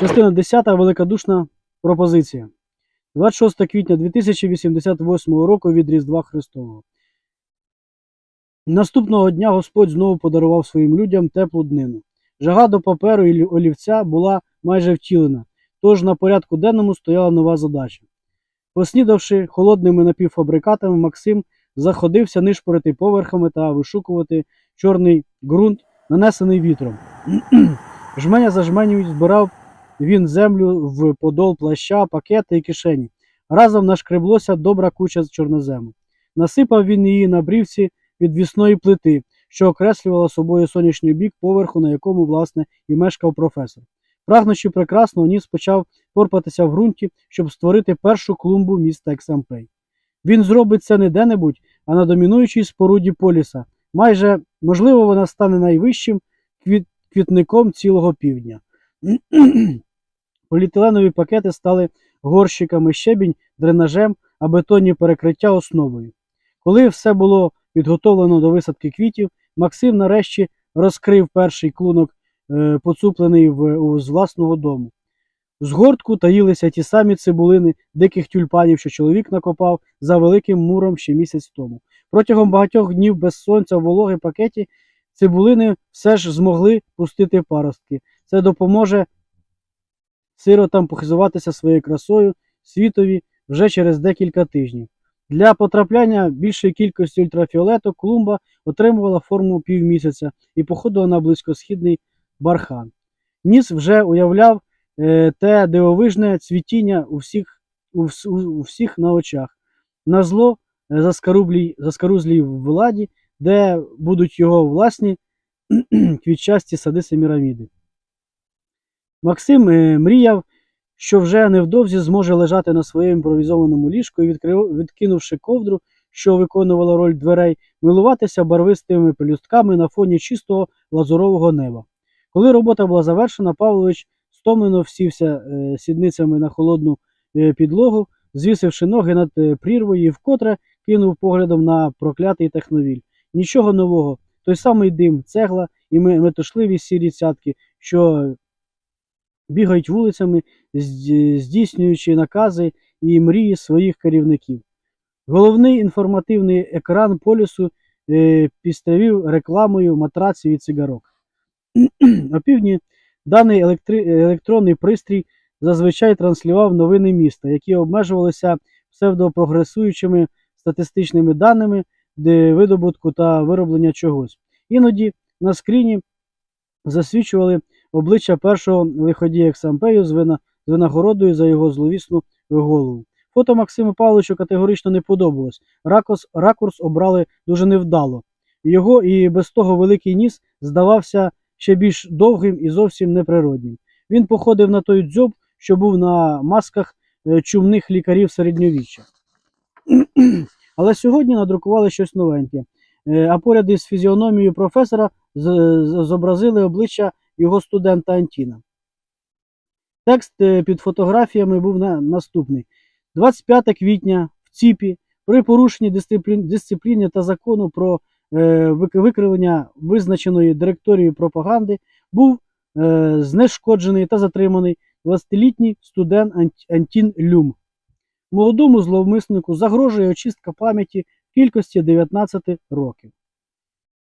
Частина 10. Великодушна пропозиція. 26 квітня 2088 року від Різдва Христового. Наступного дня Господь знову подарував своїм людям теплу днину. Жага до паперу і олівця була майже втілена, тож на порядку денному стояла нова задача. Поснідавши холодними напівфабрикатами, Максим заходився нишпорити поверхами та вишукувати чорний ґрунт, нанесений вітром. Жменя за жменю збирав він землю в подол плаща, пакети і кишені. Разом нашкреблося добра куча з чорнозему. Насипав він її на брівці відвісної плити, що окреслювала собою сонячний бік поверху, на якому, власне, і мешкав професор. Прагнучи прекрасного, ніс почав порпатися в ґрунті, щоб створити першу клумбу міста Ексампей. Він зробить це не де-небудь, а на домінуючій споруді поліса. Майже, можливо, вона стане найвищим квіт- квітником цілого півдня. Поліетиленові пакети стали горщиками щебінь, дренажем, а бетонні перекриття основою. Коли все було підготовлено до висадки квітів, Максим нарешті розкрив перший клунок, е, поцуплений в, з власного дому. З гортку таїлися ті самі цибулини диких тюльпанів, що чоловік накопав за великим муром ще місяць тому. Протягом багатьох днів без сонця в вологій пакеті цибулини все ж змогли пустити паростки. Це допоможе сиротам похизуватися своєю красою світові вже через декілька тижнів. Для потрапляння більшої кількості ультрафіолету клумба отримувала форму півмісяця і походила на близькосхідний бархан. Ніс вже уявляв е, те дивовижне цвітіння у всіх, у, у, всіх на очах. На зло е, заскарузлій владі, де будуть його власні квітчасті сади Семіраміди. Максим е, мріяв, що вже невдовзі зможе лежати на своєму імпровізованому ліжку і, відкинувши ковдру, що виконувала роль дверей, милуватися барвистими пелюстками на фоні чистого лазурового неба. Коли робота була завершена, Павлович стомлено всівся е, сідницями на холодну е, підлогу, звісивши ноги над прірвою і вкотре кинув поглядом на проклятий техновіль. Нічого нового, той самий дим, цегла і ме- метушливі сірі цятки, що бігають вулицями, здійснюючи накази і мрії своїх керівників. Головний інформативний екран полюсу е, пістрявів рекламою матраців і цигарок. Опівдні даний електри... електронний пристрій зазвичай транслював новини міста, які обмежувалися псевдопрогресуючими статистичними даними видобутку та вироблення чогось. Іноді на скріні засвічували обличчя першого лиходія Ксампею з, вина... з винагородою за його зловісну голову. Фото Максиму Павловичу категорично не подобалось. Ракурс, ракурс обрали дуже невдало. Його і без того великий ніс здавався ще більш довгим і зовсім неприроднім. Він походив на той дзьоб, що був на масках е, чумних лікарів середньовіччя. Але сьогодні надрукували щось новеньке. Е, А поряд із фізіономією професора зобразили обличчя його студента Антіна. Текст е, під фотографіями був наступний: 25 квітня в ЦІПі при порушенні дисциплін, дисципліни та закону про е, викривлення визначеної директорією пропаганди був знешкоджений та затриманий 20-літній студент Ант- Антін Люм. Молодому зловмиснику загрожує очистка пам'яті кількості 19 років.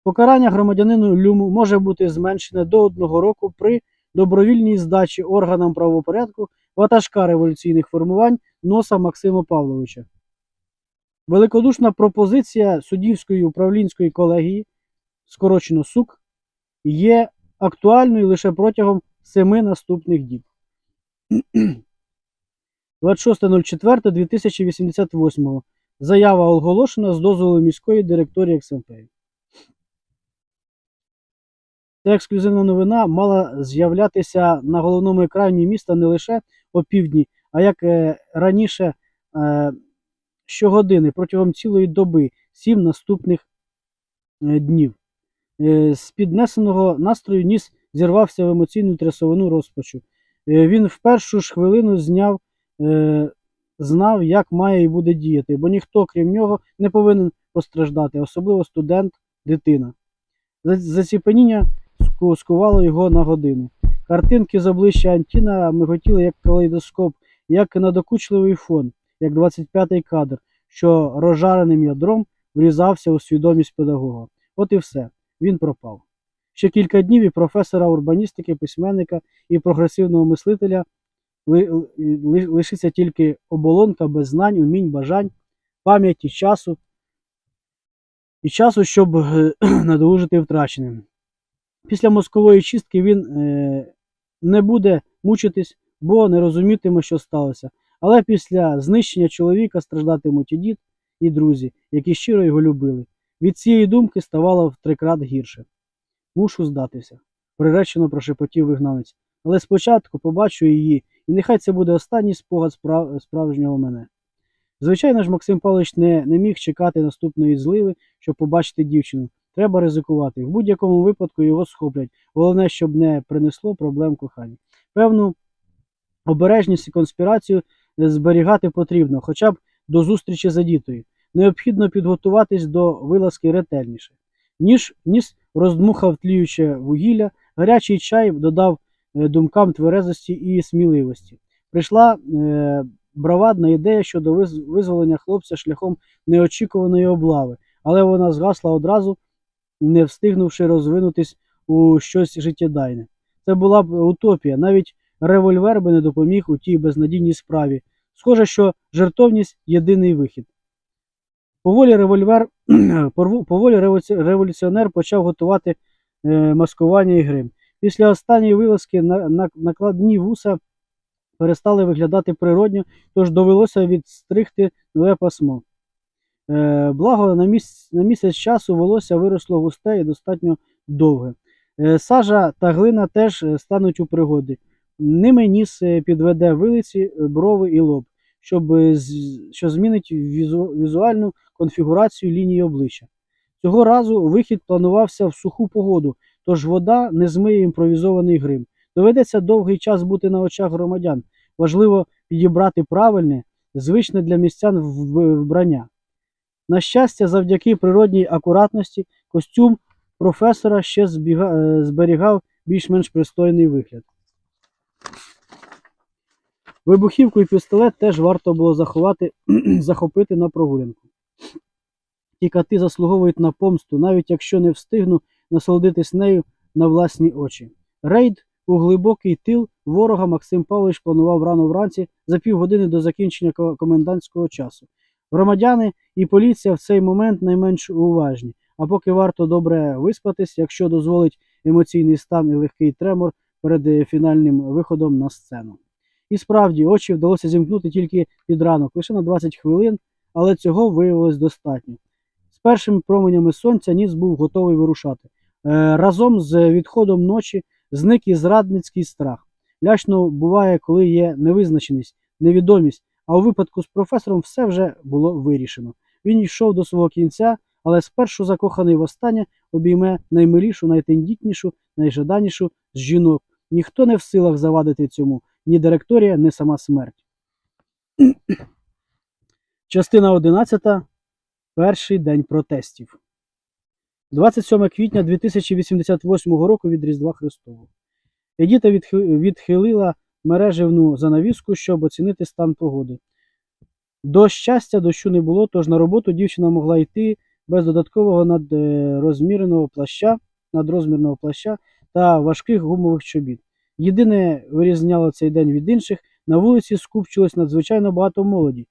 Покарання громадянину Люму може бути зменшене до одного року при добровільній здачі органам правопорядку ватажка революційних формувань носа Максима Павловича. Великодушна пропозиція суддівської управлінської колегії, скорочено СУК, є актуальною лише протягом семи наступних діб. 26.04.2088. Заява оголошена з дозволу міської директорії XMP. Ця ексклюзивна новина мала з'являтися на головному екрані міста не лише опівдні, а як е, раніше е, щогодини протягом цілої доби, сім наступних е, днів. З піднесеного настрою ніс зірвався в емоційну трясовину розпачу. Він в першу ж хвилину зняв, е, знав, як має і буде діяти, бо ніхто, крім нього, не повинен постраждати, особливо студент, дитина. За- Заціпеніння ску- скувало його на годину. Картинки з обличчя Антіна миготіли як калейдоскоп, як надокучливий фон, як 25-й кадр, що розжареним ядром врізався у свідомість педагога. От і все. Він пропав. Ще кілька днів і професора урбаністики, письменника і прогресивного мислителя ли- ли- лишиться тільки оболонка без знань, умінь, бажань, пам'яті, часу і часу, щоб е, надолужити втраченим. Після мозкової чистки він е, не буде мучитись, бо не розумітиме, що сталося. Але після знищення чоловіка страждатимуть і дід, і друзі, які щиро його любили. Від цієї думки ставало в трикрат гірше. Мушу здатися, приречено прошепотів вигнанець. Але спочатку побачу її, і нехай це буде останній спогад справ... справжнього мене. Звичайно ж, Максим Павлович не, не міг чекати наступної зливи, щоб побачити дівчину. Треба ризикувати. В будь-якому випадку його схоплять. Головне, щоб не принесло проблем кохання. Певну обережність і конспірацію зберігати потрібно, хоча б до зустрічі за дітою. Необхідно підготуватись до вилазки ретельніше. Ніж ніс роздмухав тліюче вугілля, гарячий чай додав думкам тверезості і сміливості. Прийшла е, бравадна ідея щодо визволення хлопця шляхом неочікуваної облави, але вона згасла одразу, не встигнувши розвинутись у щось життєдайне. Це була б утопія, навіть револьвер би не допоміг у тій безнадійній справі. Схоже, що жертовність єдиний вихід. Поволі револьвер, поволі революціонер почав готувати е, маскування і грим. Після останньої вилазки на, на, накладні вуса перестали виглядати природньо, тож довелося відстригти нове пасмо. Е, благо, на, міс... на місяць часу волосся виросло густе і достатньо довге. Е, сажа та глина теж е, стануть у пригоді. Ними ніс підведе вилиці, брови і лоб, щоб, що змінить візу... візуальну конфігурацію лінії обличчя. Цього разу вихід планувався в суху погоду, тож вода не змиє імпровізований грим. Доведеться довгий час бути на очах громадян. Важливо підібрати правильне, звичне для містян вбрання. На щастя, завдяки природній акуратності, костюм професора ще збіга... е, зберігав більш-менш пристойний вигляд. Вибухівку і пістолет теж варто було заховати, захопити на прогулянку. Ті кати заслуговують на помсту, навіть якщо не встигну насолодитись нею на власні очі. Рейд у глибокий тил ворога Максим Павлович планував рано вранці за півгодини до закінчення комендантського часу. Громадяни і поліція в цей момент найменш уважні, а поки варто добре виспатись, якщо дозволить емоційний стан і легкий тремор перед е, фінальним виходом на сцену. І справді очі вдалося зімкнути тільки під ранок, лише на 20 хвилин, але цього виявилось достатньо. Першими променями сонця ніс був готовий вирушати. Е, разом з відходом ночі зник і зрадницький страх. Лячно буває, коли є невизначеність, невідомість, а у випадку з професором все вже було вирішено. Він йшов до свого кінця, але спершу закоханий востаннє обійме наймилішу, найтендітнішу, найжаданнішу з жінок. Ніхто не в силах завадити цьому, ні директорія, ні сама смерть. Частина 11. Перший день протестів. 27 квітня 2088 року від Різдва Христового. Едіта відхилила мережевну занавіску, щоб оцінити стан погоди. До щастя, дощу не було, тож на роботу дівчина могла йти без додаткового надрозмірного плаща, надрозмірного плаща та важких гумових чобіт. Єдине вирізняло цей день від інших, на вулиці скупчилось надзвичайно багато молоді.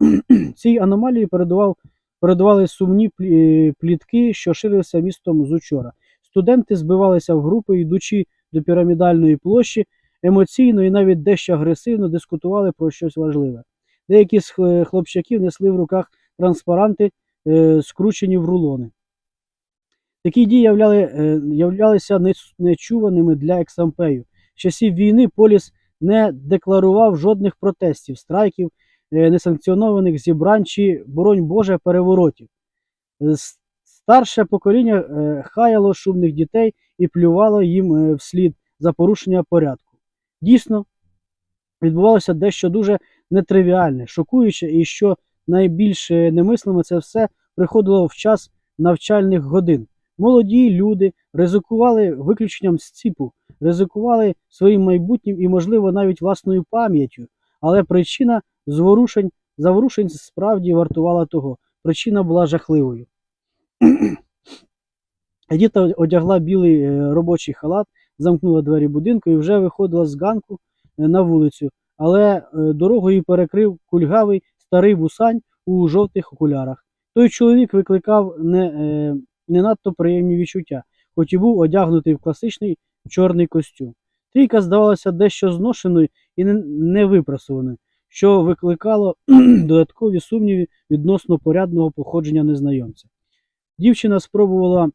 Цій аномалії передував, передували сумні плі- плітки, що ширилися містом з учора. Студенти збивалися в групи, йдучи до пірамідальної площі, емоційно і навіть дещо агресивно дискутували про щось важливе. Деякі з хл- хлопчаків несли в руках транспаранти, е, скручені в рулони. Такі дії являли, е, являлися нечуваними для ексампею. З часів війни Поліс не декларував жодних протестів, страйків, е, несанкціонованих зібрань чи, боронь Боже, переворотів. Е, Старше покоління е, хаяло шумних дітей і плювало їм е, вслід за порушення порядку. Дійсно, відбувалося дещо дуже нетривіальне, шокуюче, і що найбільш е, немислиме це все приходило в час навчальних годин. Молоді люди ризикували виключенням з ціпу, ризикували своїм майбутнім і, можливо, навіть власною пам'яттю. Але причина зворушень, заворушень справді вартувала того. Причина була жахливою. Едіта одягла білий е, робочий халат, замкнула двері будинку і вже виходила з ганку е, на вулицю, але е, дорогу їй перекрив кульгавий старий вусань у жовтих окулярах. Той чоловік викликав не, не надто приємні відчуття, хоч і був одягнутий в класичний чорний костюм. Трійка здавалася дещо зношеною і не- невипрасованою, що викликало додаткові сумніви відносно порядного походження незнайомця. Дівчина спробувала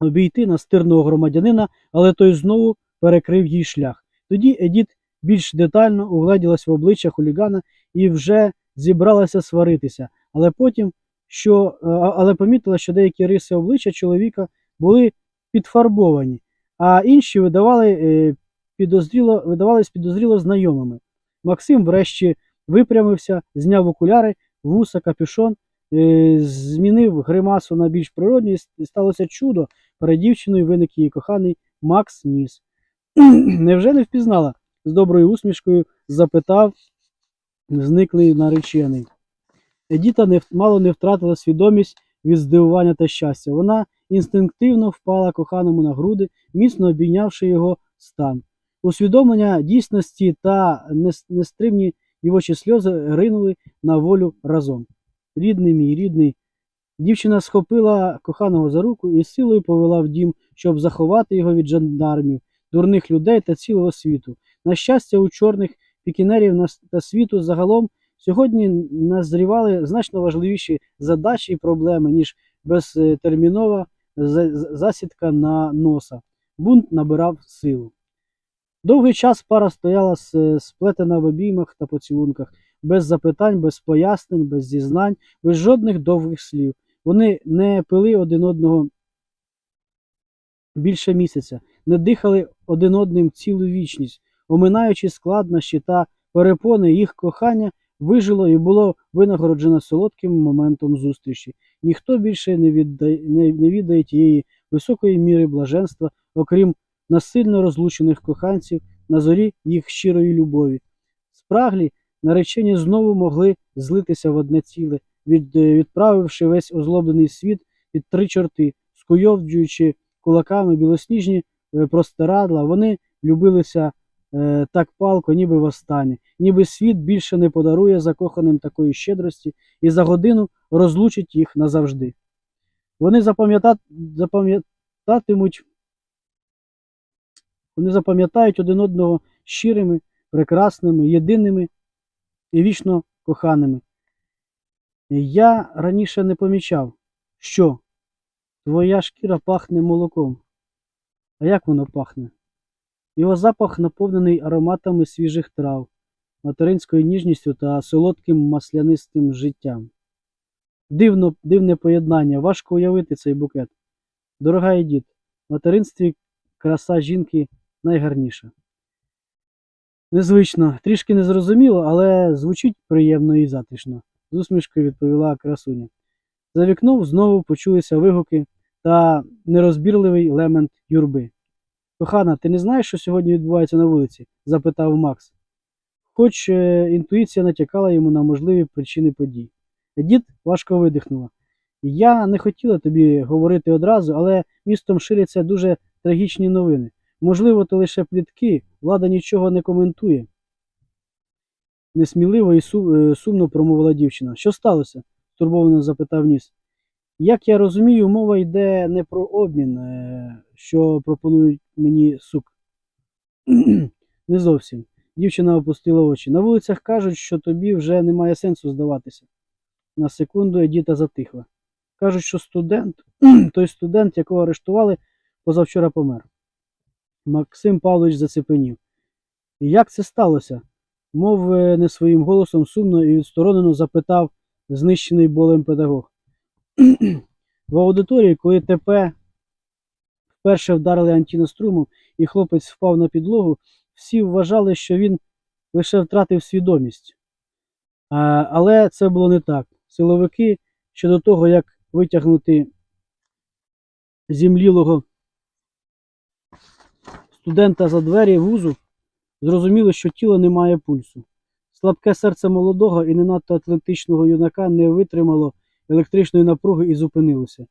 обійти настирного громадянина, але той знову перекрив їй шлях. Тоді Едіт більш детально угледілась в обличчя хулігана і вже зібралася сваритися, але потім, що, е, але помітила, що деякі риси обличчя чоловіка були підфарбовані, а інші видавали, е, підозріло, видавались підозріло знайомими. Максим врешті випрямився, зняв окуляри, вуса, капюшон, е, змінив гримасу на більш природню, і сталося чудо. Перед дівчиною виник її коханий Макс Ніс. Невже не впізнала? з доброю усмішкою запитав зниклий наречений. Едіта не, мало не втратила свідомість від здивування та щастя. Вона інстинктивно впала коханому на груди, міцно обійнявши його стан. Усвідомлення дійсності та нес- нестримні дівочі сльози ринули на волю разом. Рідний мій, рідний. Дівчина схопила коханого за руку і силою повела в дім, щоб заховати його від жандармів, дурних людей та цілого світу. На щастя, у чорних пікінерів та світу загалом сьогодні назрівали значно важливіші задачі і проблеми, ніж безтермінова за- за- засідка на носа. Бунт набирав силу. Довгий час пара стояла сплетена в обіймах та поцілунках, без запитань, без пояснень, без зізнань, без жодних довгих слів. Вони не пили один одного більше місяця, не дихали один одним цілу вічність, оминаючи складнощі та перепони їх кохання вижило і було винагороджено солодким моментом зустрічі. Ніхто більше не віддає, не, не віддає тієї високої міри блаженства, окрім насильно розлучених коханців на зорі їх щирої любові. Спраглі наречені знову могли злитися в одне ціле, від, е, відправивши весь озлоблений світ під три чорти, скуйовджуючи кулаками білосніжні е, простирадла, вони любилися е, так палко, ніби востаннє, ніби світ більше не подарує закоханим такої щедрості і за годину розлучить їх назавжди. Вони запам'ятатимуть, вони запам'ятають один одного щирими, прекрасними, єдиними і вічно коханими. Я раніше не помічав, що твоя шкіра пахне молоком. А як воно пахне? Його запах наповнений ароматами свіжих трав, материнською ніжністю та солодким маслянистим життям. Дивно, дивне поєднання, важко уявити цей букет. Дорога Едіт, в материнстві краса жінки найгарніша. Незвично, трішки незрозуміло, але звучить приємно і затишно, з усмішкою відповіла красуня. За вікном знову почулися вигуки та нерозбірливий лемент юрби. Кохана, ти не знаєш, що сьогодні відбувається на вулиці? запитав Макс. Хоч е, інтуїція натякала йому на можливі причини подій. Дід важко видихнула. Я не хотіла тобі говорити одразу, але містом ширяться дуже трагічні новини. Можливо, то лише плітки, влада нічого не коментує. Несміливо і е, сумно промовила дівчина. Що сталося? стурбовано запитав ніс. Як я розумію, мова йде не про обмін, е, що пропонують мені сук. не зовсім. Дівчина опустила очі. На вулицях кажуть, що тобі вже немає сенсу здаватися. На секунду Едіта затихла. Кажуть, що студент, той студент, якого арештували, позавчора помер. Максим Павлович зацепенів. І як це сталося? Мов е, не своїм голосом сумно і відсторонено запитав знищений болем педагог. В аудиторії, коли ТП вперше вдарили антінострумом і хлопець впав на підлогу, всі вважали, що він лише втратив свідомість. А, але це було не так. Силовики ще до того, як витягнути зімлілого студента за двері вузу, зрозуміло, що тіло не має пульсу. Слабке серце молодого і не надто атлетичного юнака не витримало електричної напруги і зупинилося.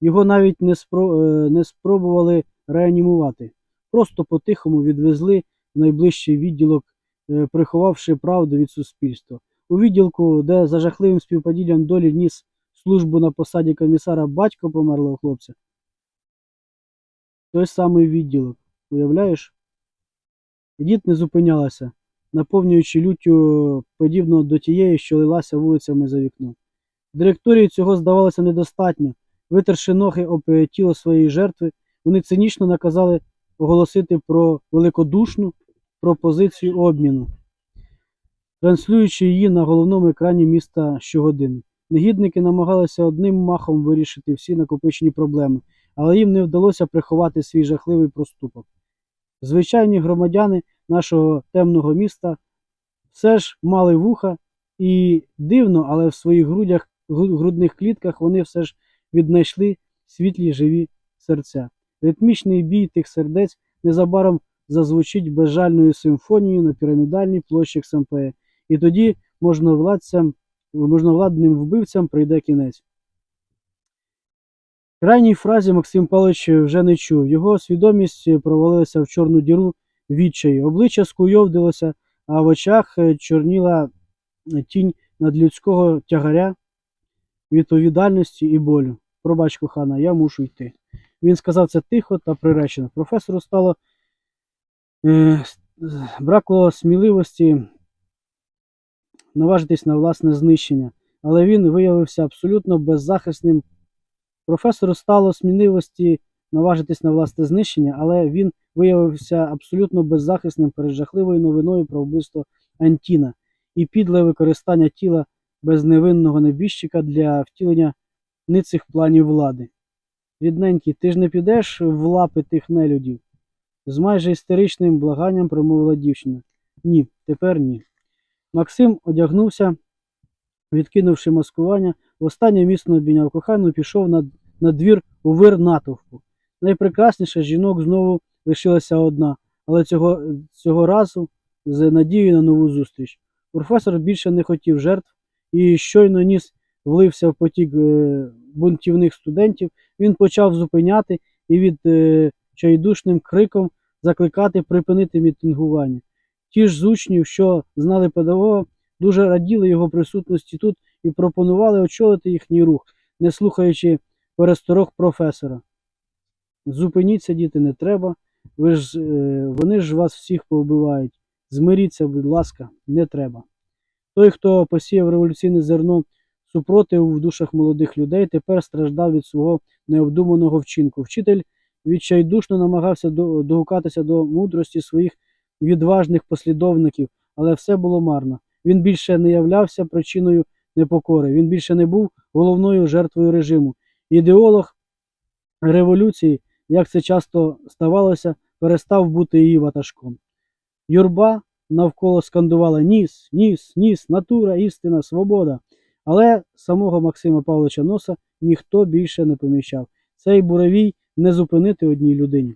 Його навіть не, спро... е, не спробували реанімувати. Просто по-тихому відвезли в найближчий відділок, е, приховавши правду від суспільства. У відділку, де за жахливим співпадінням долі ніс службу на посаді комісара батько померлого хлопця. Той самий відділок. Уявляєш? Дід не зупинялася, наповнюючи люттю подібно до тієї, що лилася вулицями за вікном. Директорії цього здавалося недостатньо. Витерши ноги об тіло своєї жертви, вони цинічно наказали оголосити про великодушну пропозицію обміну, транслюючи її на головному екрані міста щогодини. Негідники намагалися одним махом вирішити всі накопичені проблеми, але їм не вдалося приховати свій жахливий проступок. Звичайні громадяни нашого темного міста все ж мали вуха, і дивно, але в своїх грудях, грудних клітках вони все ж віднайшли світлі живі серця. Ритмічний бій тих сердець незабаром зазвучить безжальною симфонією на пірамідальній площі Ксампея, і тоді можновладцям, можновладним вбивцям прийде кінець. Крайній фразі Максим Павлович вже не чув. Його свідомість провалилася в чорну діру відчаю. Обличчя скуйовдилося, а в очах чорніла тінь надлюдського тягаря, відповідальності і болю. Пробач, кохана, я мушу йти. Він сказав це тихо та приречено. Професору стало е, бракло сміливості наважитись на власне знищення, але він виявився абсолютно беззахисним. Професору стало сміливості наважитись на власне знищення, але він виявився абсолютно беззахисним перед жахливою новиною про вбивство Антіна і підле використання тіла безневинного небіжчика для втілення ницих планів влади. Рідненький, ти ж не підеш в лапи тих нелюдів? З майже істеричним благанням промовила дівчина. Ні, тепер ні. Максим одягнувся, відкинувши маскування, востаннє міцно обійняв кохану і пішов на, на двір у вир натовпу. Найпрекрасніша жінок знову лишилася одна, але цього, цього разу з надією на нову зустріч. Професор більше не хотів жертв і щойно ніс влився в потік е, бунтівних студентів, він почав зупиняти і від е, чайдушним криком закликати припинити мітингування. Ті ж з учнів, що знали педагога, дуже раділи його присутності тут і пропонували очолити їхній рух, не слухаючи пересторог професора. Зупиніться, діти, не треба. Ви ж, е, вони ж вас всіх повбивають. Змиріться, будь ласка, не треба. Той, хто посіяв революційне зерно супротив в душах молодих людей, тепер страждав від свого необдуманого вчинку. Вчитель відчайдушно намагався догукатися до мудрості своїх відважних послідовників, але все було марно. Він більше не являвся причиною непокори, він більше не був головною жертвою режиму. Ідеолог революції, як це часто ставалося, перестав бути її ватажком. Юрба навколо скандувала ніс, ніс, ніс, натура, істина, свобода. Але самого Максима Павловича Носа ніхто більше не помічав. Цей буревій не зупинити одній людині.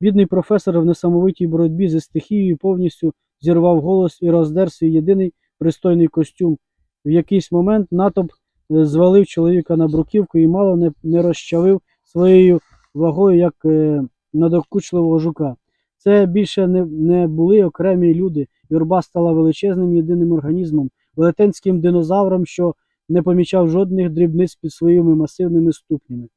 Бідний професор в несамовитій боротьбі зі стихією повністю зірвав голос і роздер свій єдиний пристойний костюм. В якийсь момент натовп звалив чоловіка на бруківку і мало не, не розчавив своєю вагою, як е, надокучливого жука. Це більше не, не були окремі люди. Юрба стала величезним єдиним організмом, велетенським динозавром, що не помічав жодних дрібниць під своїми масивними ступнями.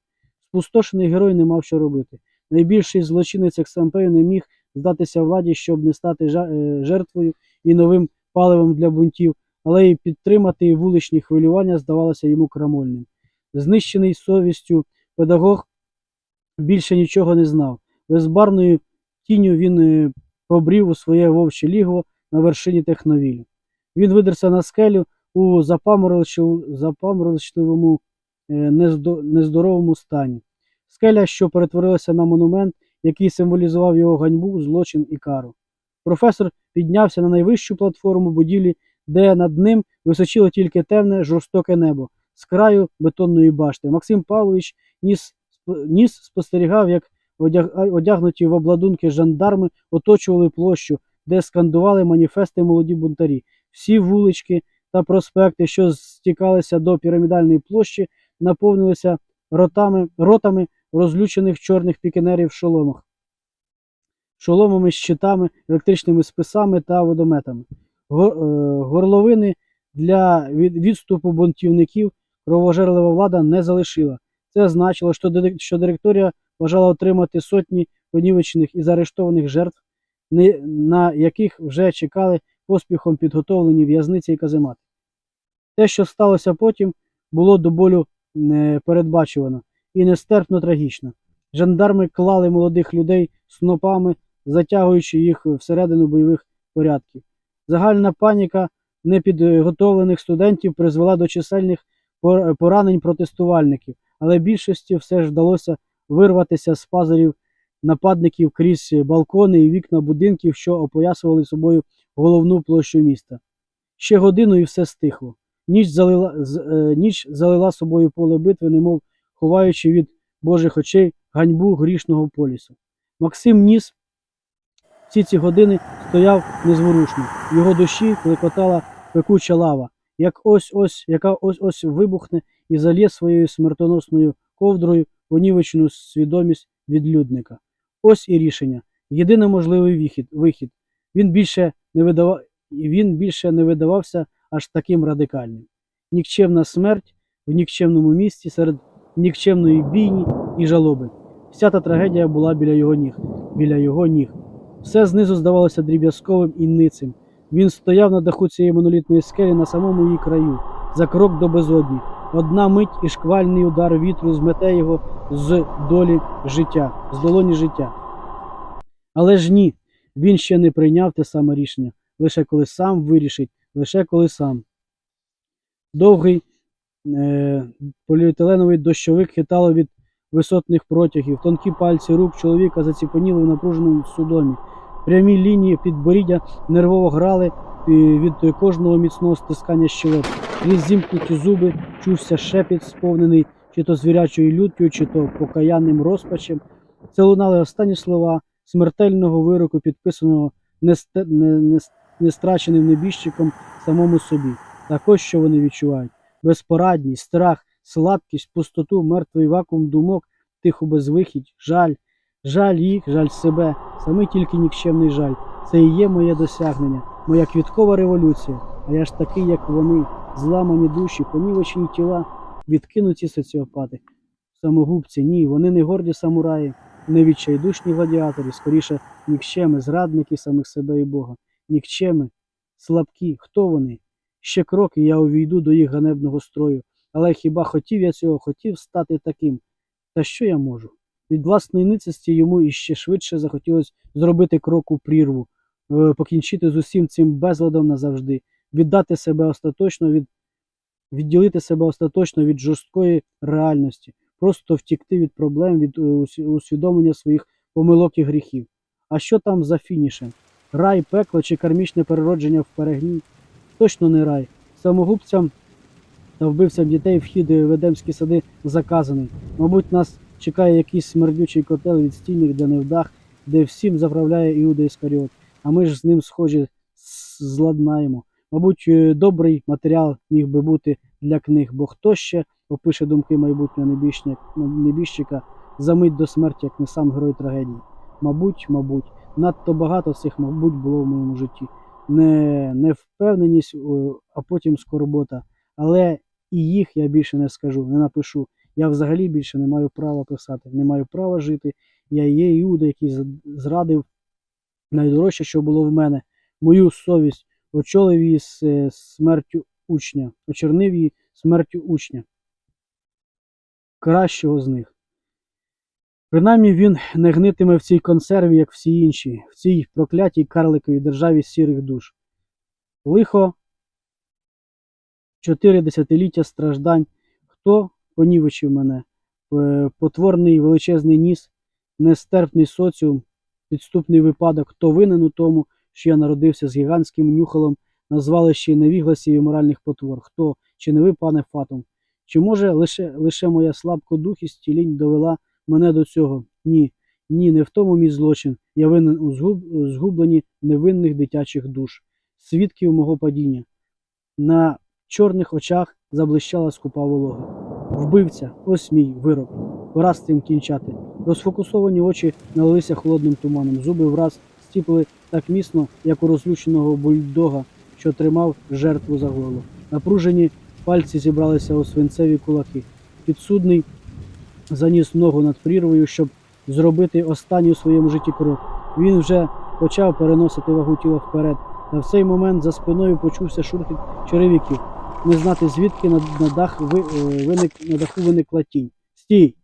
Спустошений герой не мав що робити. Найбільший злочинець Ексампею не міг здатися владі, щоб не стати е, жертвою і новим паливом для бунтів, але й підтримати вуличні хвилювання здавалося йому крамольним. Знищений совістю педагог більше нічого не знав. Безбарною тінню він е, побрів у своє вовче лігво на вершині техновілю. Він видерся на скелю у запаморочливому е, нездо- нездоровому стані. Скеля, що перетворилася на монумент, який символізував його ганьбу, злочин і кару. Професор піднявся на найвищу платформу будівлі, де над ним височило тільки темне, жорстоке небо з краю бетонної башти. Максим Павлович ніс Ніс спостерігав, як одягнуті в обладунки жандарми оточували площу, де скандували маніфести молоді бунтарі. Всі вулички та проспекти, що стікалися до пірамідальної площі, наповнилися ротами, ротами розлючених чорних пікінерів в шоломах, шоломами, щитами, електричними списами та водометами. Е, Горловини для відступу бунтівників кровожерлива влада не залишила. Це значило, що директорія бажала отримати сотні понівечених і заарештованих жертв, на яких вже чекали поспіхом підготовлені в'язниці і каземати. Те, що сталося потім, було до болю непередбачувано і нестерпно трагічно. Жандарми клали молодих людей снопами, затягуючи їх всередину бойових порядків. Загальна паніка непідготовлених студентів призвела до чисельних поранень протестувальників, але більшості все ж вдалося вирватися з пазурів нападників крізь балкони і вікна будинків, що опоясували собою головну площу міста. Ще годину і все стихло. Ніч залила, е, ніч залила собою поле битви, немов ховаючи від Божих очей ганьбу грішного полісу. Максим ніс всі ці години стояв незворушно. В його душі клекотала пекуча лава, як ось ось, яка ось ось вибухне і залє своєю смертоносною ковдрою понівечену свідомість відлюдника. Ось і рішення. Єдиний можливий вихід. Він більше не видава... він більше не видавався аж таким радикальним. Нікчемна смерть в нікчемному місці серед нікчемної бійні і жалоби. Вся та трагедія була біля його ніг, біля його ніг. Все знизу здавалося дріб'язковим і ницим. Він стояв на даху цієї монолітної скелі на самому її краю, за крок до безодні. Одна мить і шквальний удар вітру змете його з долі життя, з долоні життя. Але ж ні, він ще не прийняв те саме рішення, лише коли сам вирішить, лише коли сам. Довгий е, поліетиленовий дощовик хитало від висотних протягів, тонкі пальці рук чоловіка заціпаніли в напруженому судомі. Прямі лінії підборіддя нервово грали е, від кожного міцного стискання щелеп. Крізь зімкнуті зуби чувся шепіт, сповнений чи то звірячою люттю, чи то покаянним розпачем. Це лунали останні слова смертельного вироку, підписаного нестраченим небіжчиком самому собі. Також що вони відчувають: безпорадність, страх, слабкість, пустоту, мертвий вакуум думок, тиху безвихідь, жаль, жаль їх, жаль себе, саме тільки нікчемний жаль. Це і є моє досягнення, моя квіткова революція. А я ж такий, як вони, зламані душі, понівечені тіла, відкинуті соціопати. Самогубці, ні, вони не горді самураї, не відчайдушні гладіатори, скоріше нікчеми, зрадники самих себе і Бога. Нікчеми, слабкі, хто вони? Ще крок, і я увійду до їх ганебного строю. Але хіба хотів я цього, хотів стати таким? Та що я можу? Від власної ницості йому іще швидше захотілося зробити крок у прірву, е, покінчити з усім цим безладом назавжди, віддати себе остаточно від відділити себе остаточно від жорсткої реальності, просто втікти від проблем, від е, усвідомлення своїх помилок і гріхів. А що там за фінішем? Рай, пекло чи кармічне переродження в перегні? Точно не рай. Самогубцям та вбивцям дітей вхід в Едемські сади заказаний. Мабуть, нас чекає якийсь смердючий котел від стільних для невдах, де всім заправляє Іуда Іскаріот, а ми ж з ним схожі зладнаємо. Мабуть, е, добрий матеріал міг би бути для книг, бо хто ще опише думки майбутнього небіжчика, за мить до смерті, як не сам герой трагедії. Мабуть, мабуть, надто багато цих, мабуть, було в моєму житті. Не, невпевненість, а потім скорбота. Але і їх я більше не скажу, не напишу. Я взагалі більше не маю права писати, не маю права жити. Я є Іуда, який зрадив найдорожче, що було в мене, мою совість, очолив її смертю учня, очернив її смертю учня. Кращого з них. Принаймні він не гнитиме в цій консерві, як всі інші, в цій проклятій карликовій державі сірих душ. Лихо чотири десятиліття страждань. Хто понівечив мене? Е, Потворний величезний ніс, нестерпний соціум, підступний випадок, хто винен у тому, що я народився з гігантським нюхалом на звалищі невігласів і моральних потвор? Хто? Чи не ви, пане Фатум? Чи може лише, лише моя слабкодухість і лінь довела мене до цього. Ні, ні, не в тому мій злочин. Я винен у згуб- згубленні невинних дитячих душ, свідків мого падіння. На чорних очах заблищала скупа волога. Вбивця, ось мій вирок. Пора з цим кінчати. Розфокусовані очі налилися холодним туманом. Зуби враз стіпли так міцно, як у розлюченого бульдога, що тримав жертву за горло. Напружені пальці зібралися у свинцеві кулаки. Підсудний заніс ногу над прірвою, щоб зробити останній у своєму житті крок. Він вже почав переносити вагу тіла вперед. На цей момент за спиною почувся шурхіт черевиків. Не знати звідки на, на, дах ви, е, виник, на даху виникла тінь. Стій!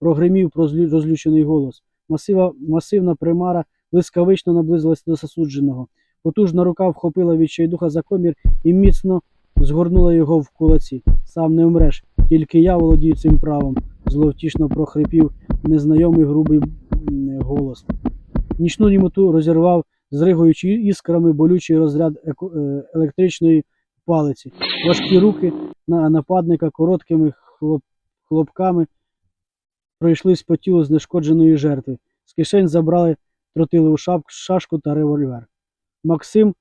прогримів розлючений голос. Масива, масивна примара блискавично наблизилася до засудженого. Потужна рука вхопила відчайдуха за комір і міцно згорнула його в кулаці. Сам не вмреш, тільки я володію цим правом, зловтішно прохрипів незнайомий грубий голос. Нічну німоту розірвав, зригаючи іскрами болючий розряд еко- е, електричної палиці. Важкі руки на нападника короткими хлоп, хлопками пройшлись по тілу знешкодженої жертви. З кишень забрали тротилову шапку, шашку та револьвер. Максим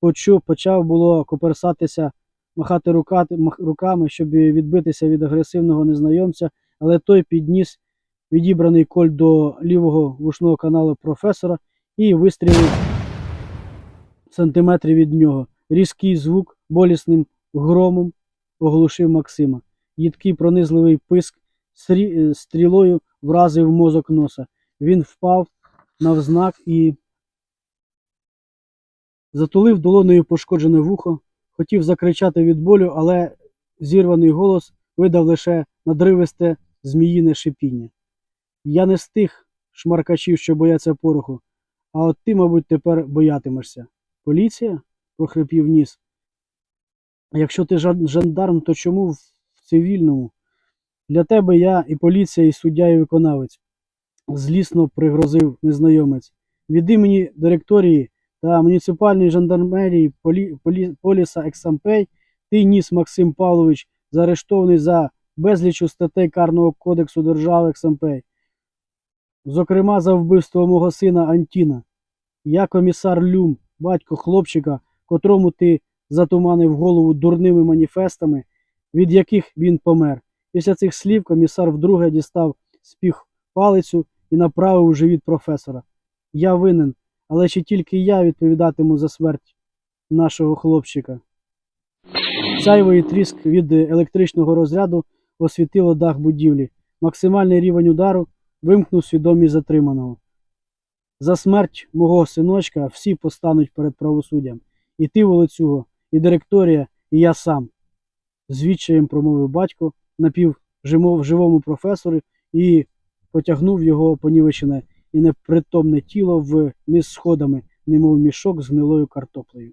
почув, почав було коперсатися, махати рука, руками, щоб відбитися від агресивного незнайомця, але той підніс відібраний коль до лівого вушного каналу професора і вистрілив сантиметрів від нього. Різкий звук болісним громом оглушив Максима. Їдкий пронизливий писк е, стрілою вразив мозок носа. Він впав навзнак і затулив долоною пошкоджене вухо, хотів закричати від болю, але зірваний голос видав лише надривисте зміїне шипіння. Я не з тих шмаркачів, що бояться пороху, а от ти, мабуть, тепер боятимешся. Поліція? Прохрипів ніс. Якщо ти жандарм, то чому в цивільному? Для тебе я і поліція, і суддя, і виконавець, злісно пригрозив незнайомець. Від імені директорії та муніципальної жандармерії полі, полі, поліса Ексампей ти ніс Максим Павлович, заарештований за безлічу статей Карного кодексу держави Ексампей. Зокрема, за вбивство мого сина Антіна. Я комісар Люм, батько хлопчика, котрому ти затуманив голову дурними маніфестами, від яких він помер. Після цих слів комісар вдруге дістав спіх палицю і направив у живіт професора. Я винен, але чи тільки я відповідатиму за смерть нашого хлопчика? Сяйвий тріск від електричного розряду освітило дах будівлі. Максимальний рівень удару вимкнув свідомість затриманого. За смерть мого синочка всі постануть перед правосуддям. І ти, волоцюго, і директорія, і я сам. звідчаєм промовив батько напів живому професору і потягнув його понівечене і непритомне тіло вниз сходами, немов мішок з гнилою картоплею.